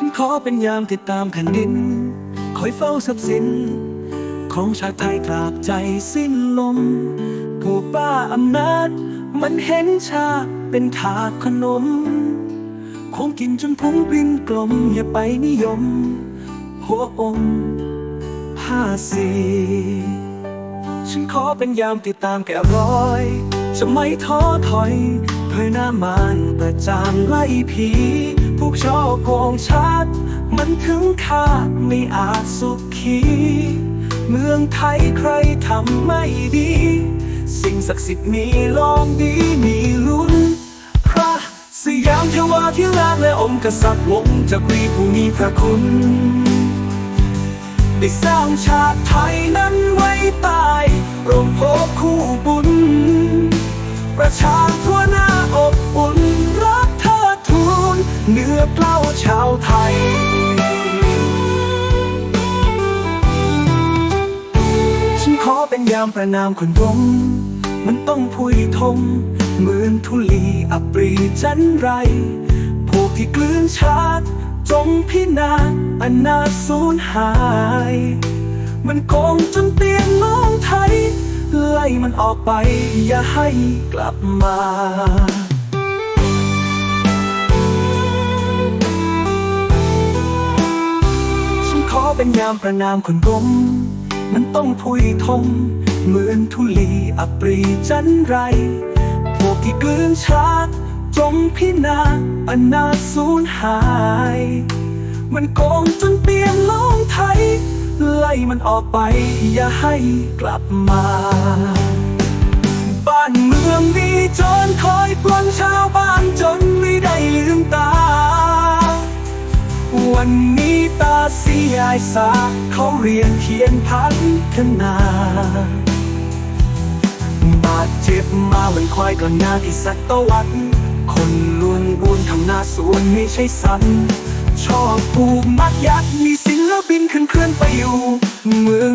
ฉันขอเป็นยามติดตามแผ่นดิน คอยเฝ้าทรัพย์สิน ของชาติไทยตราบใจสิ้นลม ผู้ป้าอำนาจ มันเห็นชาเป็นถาดขนม คงกินจนพุงปริ้นกลม อย่าไปนิยม หัวอมห้าสี่ฉันขอเป็นยามติดตามแก่รอย จะไม่ท้อถอย เพื่อหน้ามานประจานไล่ผี พวกช่อโกงชาติ มันถึงคาดไม่อาจสุขี เมืองไทยใครทำไม่ดี สิ่งศักดิ์สิทธิ์มีลองดีมีลุ้น พระสยามเทวาธิราชและองค์กษัตริย์วงจักรีผู้มีพระคุณ ได้สร้างชาติไทยนั้นไว้ตายร่วมพบคู่บุญประชา เนื้อเกล้าชาวไทย ฉันขอเป็นยามประนามคนรงมันต้องพุยทมเหมือนทุลีอัปรีจันไร พวกที่กลืนชาติ จงพินาศอนาสูญหาย มันโกงจนเตียงน้องไทย ไล่มันออกไปอย่าให้กลับมา เป็นยามประนามคนกลมมันต้องพุยทมเหมือนทุลีอัปรีจันไร พวกที่กลืนชาติจงพินาอนาสูญหาย มันโกงจนเปลี่ยนโลงไทย ไล่มันออกไปอย่าให้กลับมา บ้านเมืองมีโจรคอยปล้นชาวบ้านจนไม่ได้ลืมตา วัน นี้ตาเสียายสาเขาเรียนเขียนพัฒนา บาดเจ็บมาเหมือนควายก่อนหน้าที่สัตวัตคนล้วนบุญทำหน้าสวนไม่ใช่สัน ชอบผูกมัดยัดมีศิลปินขึ้นเคลื่อนไปอยู่ เมือง